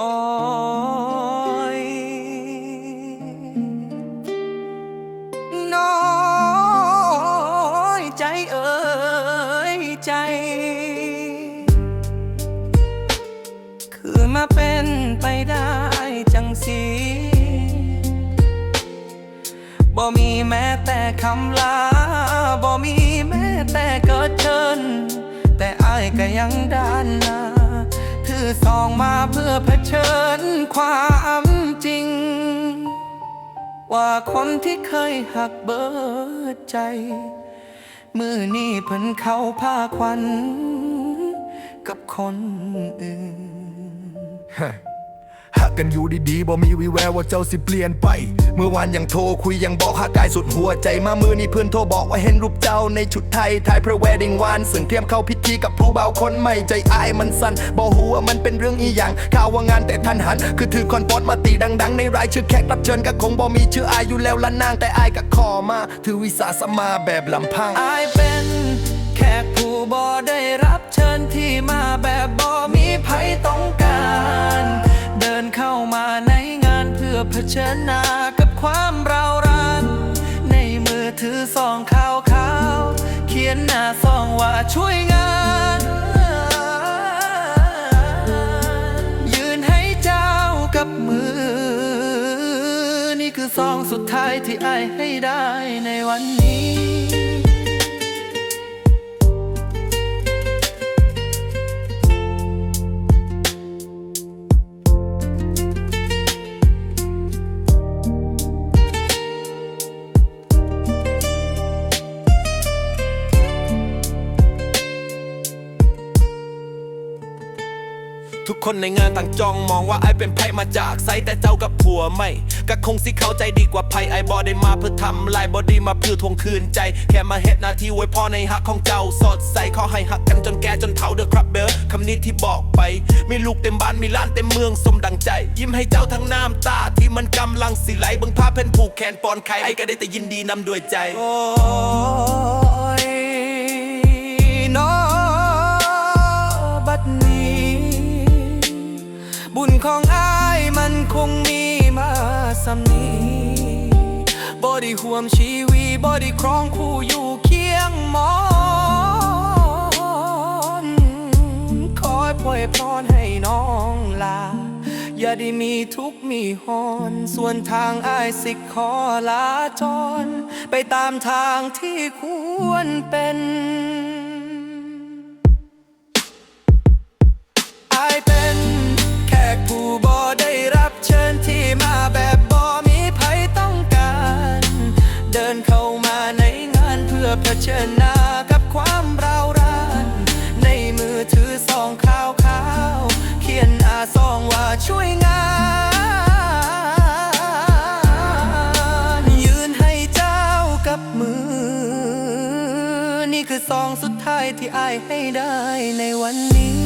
อ้อยน้อยใจเอ๋ยใจ คือมาเป็นไปได้จังสีบ่มีแม้แต่คำลาบ่มีแม้แต่กิดเชิญแต่อายก็ยังด้านหน้า ส่อซองมาเพื่อเผชิญความจริง ว่าคนที่เคยหักเบิดใจ มือนี่เพิ่นเขาผ้าควัน กับคนอื่น กกันอยู่ดีๆบ่มีวิแววว่าเจ้าสิเปลี่ยนไป เมื่อวานยังโทรคุยยังบอกหากายสุดหัวใจมามือนี่เพื่อนโทรบอกว่าเห็นรูปเจ้าในชุดไทยถ่ายพระเวดดิ้งวานซึ่งเตรียมเข้าพิธีกับผู้บ่าวคนใหม่ใจอายมันสั่นบอกหัวมันเป็นเรื่องอีหยังข่าวว่างานแต่ทันหัน คือถือคอนปอดมาตีดัง ๆ ในรายชื่อแขกรับเชิญก็คงบ่มีชื่ออายอยู่แล้วละนางแต่อายก็ขอมา ถือวิสาสมาแบบลำพังอายเป็นแขกผู้บ่ได้รับเชิญที่มาแบบบ่มีไผต้อง ชิญหน้ากับความเรารัน ในมือถือซองขาวขาวเขียนหน้าซองว่าช่วยงาน ยืนให้เจ้ากับมือ นี่คือซองสุดท้ายที่ไอให้ได้ในวันนี้ ทุกคนในงานต่างจ้องมองว่าไอเป็นไพ่มาจากไซแต่เจ้ากับผัวไม่ก็คงสิเข้าใจดีกว่าไพ่ไอบอได้มาเพื่อทำลายบอดี้มาเพื่อทวงคืนใจ แค่มาเฮ็ดหน้าที่ไว้พอในหักของเจ้า สดใสขอให้หักกันจนแก่จนเฒ่าเด้อครับเบลคำนี้ที่บอกไป มีลูกเต็มบ้านมีล้านเต็มเมืองสมดังใจ ยิ้มให้เจ้าทั้งน้ำตาที่มันกำลังสิไหลเบิ่งภาพเพนผูกแขนปอนไข่ไอก็ได้แต่ยินดีนำด้วยใจโอ้ คงมีมาสำนี้บ่ได้ห่วมชีวีบ่ได้ครองคู่อยู่เคียงหมอนคอยปล่อยพรให้น้องลา อย่าได้มีทุกข์มีหอน ส่วนทางอายสิขอลาจร ไปตามทางที่ควรเป็น ซองสุดท้ายที่อายให้ได้ในวันนี้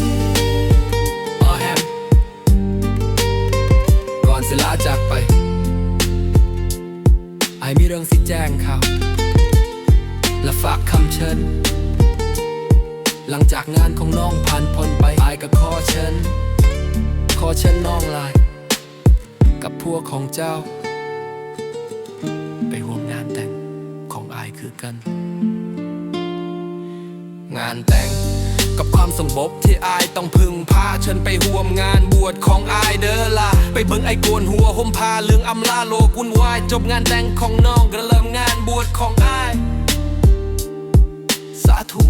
ก่อนสิลาจากไปไอมีเรื่องสิแจ้งข่าวและฝากคำเชิญ หลังจากงานของน้องผ่านพ้นไปไอก็ขอเชิญขอเชิญน้องลาย กับพวกของเจ้า ไปร่วมงานแต่งของไอคือกัน งานแต่ง กับความสงบที่อายต้องพึ่งพาเชิญไปห่วมงานบวชของอายเด้อล่ะไปเบิ่งไอ้โกนหัวห่มผ้าเรื่องอำลาโลกวุ่นวายจบงานแต่งของน้องก็เริ่มงานบวชของอาย สาธุ